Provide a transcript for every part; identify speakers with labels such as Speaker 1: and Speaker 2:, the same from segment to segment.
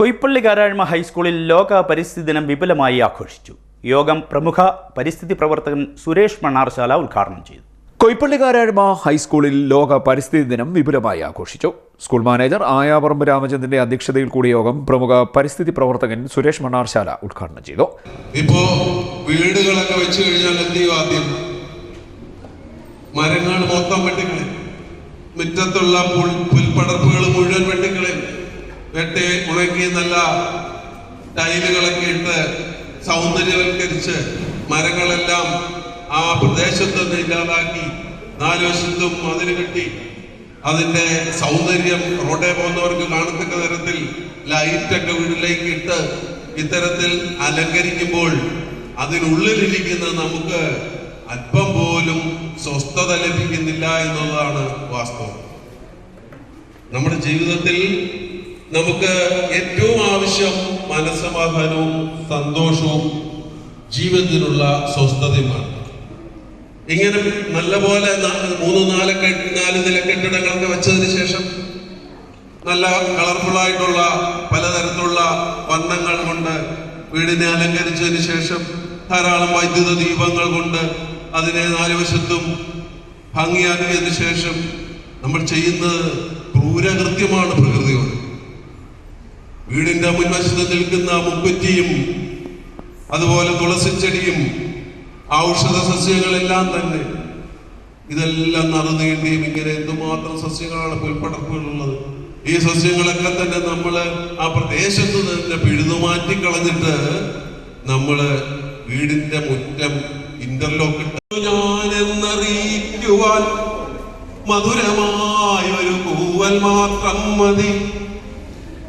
Speaker 1: കൊയ്പ്പള്ളി കാരാഴ്മ ഹൈസ്കൂളിൽ ലോക പരിസ്ഥിതി ദിനം വിപുലമായി ആഘോഷിച്ചു. യോഗം പ്രമുഖ പരിസ്ഥിതി പ്രവർത്തകൻ സുരേഷ് മണ്ണാർശാല ഉദ്ഘാടനം ചെയ്തു.
Speaker 2: കൊയ്പ്പള്ളി കാരാഴ്മ ഹൈസ്കൂളിൽ ലോക പരിസ്ഥിതി ദിനം വിപുലമായി ആഘോഷിച്ചു. സ്കൂൾ മാനേജർ ആയാപറമ്പ് രാമചന്ദ്രന്റെ അധ്യക്ഷതയിൽ കൂടിയ യോഗം പ്രമുഖ പരിസ്ഥിതി പ്രവർത്തകൻ സുരേഷ് മണ്ണാർശാല ഉദ്ഘാടനം ചെയ്തു.
Speaker 3: ഇപ്പോ വീടുകളൊക്കെ വെച്ച് കഴിഞ്ഞാൽ എന്ത് ചെയ്യും ആദ്യം? മരങ്ങൾ മൊത്തം വെട്ടിക്കളയും. മുറ്റത്തുള്ള പുൽ പുൽപ്പടർപ്പുകൾ മുഴുവൻ വെട്ടിക്കളയും. വെട്ടി ഉണക്കി നല്ല ടൈലുകളൊക്കെ ഇട്ട് സൗന്ദര്യവൽക്കരിച്ച് മരങ്ങളെല്ലാം ആ പ്രദേശത്ത് നിന്ന് ഇല്ലാതാക്കി നാല് വശത്തും അതിന് കെട്ടി. അതിന്റെ സൗന്ദര്യം റോഡേ പോകുന്നവർക്ക് കാണത്തക്ക തരത്തിൽ ലൈറ്റൊക്കെ വീട്ടിലേക്ക് ഇട്ട് ഇത്തരത്തിൽ അലങ്കരിക്കുമ്പോൾ അതിനുള്ളിലിരിക്കുന്ന നമുക്ക് അല്പം പോലും സ്വസ്ഥത ലഭിക്കുന്നില്ല എന്നുള്ളതാണ് വാസ്തവം. നമ്മുടെ ജീവിതത്തിൽ നമുക്ക് ഏറ്റവും ആവശ്യം മനസ്സമാധാനവും സന്തോഷവും ജീവിതത്തിനുള്ള സ്വസ്ഥതയുമാണ്. ഇങ്ങനെ നല്ലപോലെ പോലെ മൂന്ന് നാല് നാല് നില കെട്ടിടങ്ങളൊക്കെ വെച്ചതിന് ശേഷം നല്ല കളർഫുൾ ആയിട്ടുള്ള പലതരത്തിലുള്ള വർണങ്ങൾ കൊണ്ട് വീടിനെ അലങ്കരിച്ചതിന് ശേഷം ധാരാളം വൈദ്യുത ദീപങ്ങൾ കൊണ്ട് അതിനെ നാല് വശത്തും ഭംഗിയാക്കിയതിന് ശേഷം നമ്മൾ ചെയ്യുന്നത് ക്രൂരകൃത്യമാണ് പ്രകൃതിയോട്. വീടിന്റെ മുൻവശത്ത് നിൽക്കുന്ന മുക്കുറ്റിയും അതുപോലെ തുളസിച്ചെടിയും ഔഷധ സസ്യങ്ങളെല്ലാം തന്നെ. ഇതെല്ലാം നറുനീണ്ടിയും ഇങ്ങനെ എന്തുമാത്രം സസ്യങ്ങളാണ് പുൽപ്പടർപ്പുകളുള്ളത് ഈ സസ്യങ്ങളൊക്കെ തന്നെ നമ്മൾ ആ പ്രദേശത്ത് തന്നെ പിഴുതു മാറ്റി കളഞ്ഞിട്ട് നമ്മൾ വീടിന്റെ മുറ്റം ഇന്റർലോക്ക് മധുരമായ ഒരു കൂവൽ മാത്രം മതി.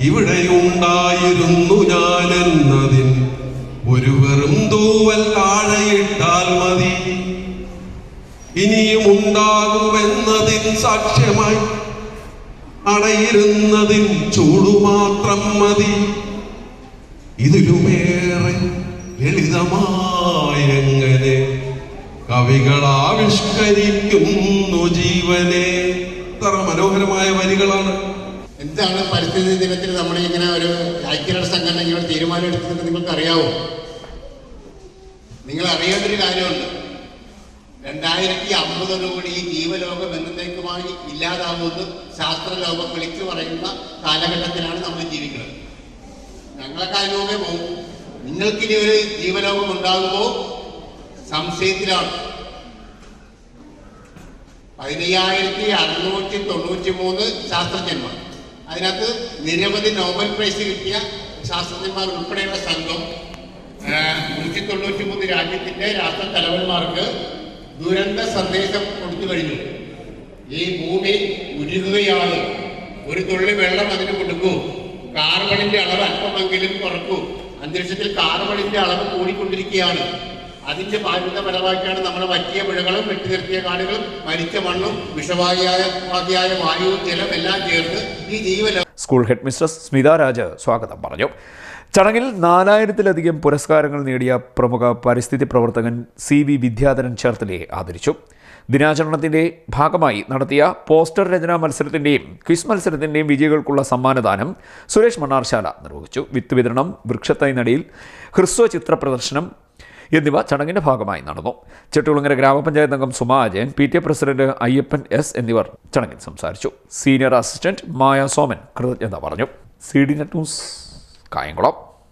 Speaker 3: ഇവിടെയുണ്ടായിരുന്നു ഞാനെന്നതിൻ ഒരു വെറും തൂവൽ താഴെയിട്ടാൽ മതി. ഇനിയും ഉണ്ടാകുമെന്നതിൻ സാക്ഷ്യമായി അടയിരുന്നതിൻ ചൂടുമാത്രം മതി. ഇതിലുമേറെ ലളിതമായെങ്ങനെ കവികൾ ആവിഷ്കരിക്കുന്നു ജീവനെ? എത്ര മനോഹരമായ വരികളാണ്.
Speaker 4: എന്താണ് പരിസ്ഥിതി ദിനത്തിൽ നമ്മൾ ഇങ്ങനെ ഒരു ഐക്യരാഷ്ട്ര സംഘടന തീരുമാനം എടുത്തതെന്ന് നിങ്ങൾക്ക് അറിയാവോ നിങ്ങൾ അറിയേണ്ട ഒരു കാര്യമുണ്ട്. രണ്ടായിരത്തി അമ്പതോടുകൂടി ഈ ജീവലോകം എന്നേക്കുമായി ഇല്ലാതാവുമെന്ന് ശാസ്ത്രലോകം വിളിച്ചു പറയുന്ന കാലഘട്ടത്തിലാണ് നമ്മൾ ജീവിക്കുന്നത്. ഞങ്ങളൊക്കെ അതിനുമുമ്പേ പോകും. നിങ്ങൾക്കിനി ഒരു ജീവലോകം ഉണ്ടാകുമോ സംശയത്തിലാണ്. പതിനയ്യായിരത്തി അറുന്നൂറ്റി തൊണ്ണൂറ്റി മൂന്ന് ശാസ്ത്രജ്ഞന്മാർ. അതിനകത്ത് നിരവധി നോബൽ പ്രൈസ് കിട്ടിയ ശാസ്ത്രജ്ഞന്മാർ ഉൾപ്പെടെയുള്ള സംഘം നൂറ്റി തൊണ്ണൂറ്റി മൂന്ന് രാജ്യത്തിന്റെ രാഷ്ട്ര തലവന്മാർക്ക് ദുരന്ത സന്ദേശം കൊടുത്തു കഴിഞ്ഞു. ഈ ഭൂമി ഉരുകുകയാണ്. ഒരു തുള്ളി വെള്ളം അതിന് കൊടുക്കൂ. കാർബണിന്റെ അളവ് അല്പമെങ്കിലും കുറക്കൂ. അന്തരീക്ഷത്തിൽ കാർബണിന്റെ അളവ് കൂടിക്കൊണ്ടിരിക്കുകയാണ്. അതിന്റെ ഭാഗ്യത ഫലമാക്കിയാണ് നമ്മുടെ വറ്റിയ പുഴകളും വെട്ടിനിർത്തിയ കാടുകളും മരിച്ച മണ്ണും വിഷവാഹിയായ വാഹിയായ വായുവും ജലം എല്ലാം ചേർന്ന് ഈ ജീവല
Speaker 2: school headmistress Smitha Raj സ്വാഗതം പറഞ്ഞു. ചടങ്ങിൽ നാലായിരത്തിലധികം പുരസ്കാരങ്ങൾ നേടിയ പ്രമുഖ പരിസ്ഥിതി പ്രവർത്തകൻ സി വി വിദ്യാധരൻ ചേർത്തലയെ ആദരിച്ചു. ദിനാചരണത്തിന്റെ ഭാഗമായി നടത്തിയ പോസ്റ്റർ രചനാ മത്സരത്തിന്റെയും ക്വിസ് മത്സരത്തിന്റെയും വിജയികൾക്കുള്ള സമ്മാനദാനം സുരേഷ് മണ്ണാർശാല നിർവഹിച്ചു. വിത്ത് വിതരണം വൃക്ഷത്തൈ നടീൽ ഹ്രസ്വ ചിത്ര പ്രദർശനം എന്നിവ ചടങ്ങിന്റെ ഭാഗമായി നടന്നു. ചെട്ടുകുളങ്ങര ഗ്രാമപഞ്ചായത്ത് അംഗം Sumajayan P T A president Ayyappan S എന്നിവർ ചടങ്ങിൽ സംസാരിച്ചു. സീനിയർ അസിസ്റ്റന്റ് മായാ സോമൻ കൃതജ്ഞത പറഞ്ഞു. C D net news Kayamkulam.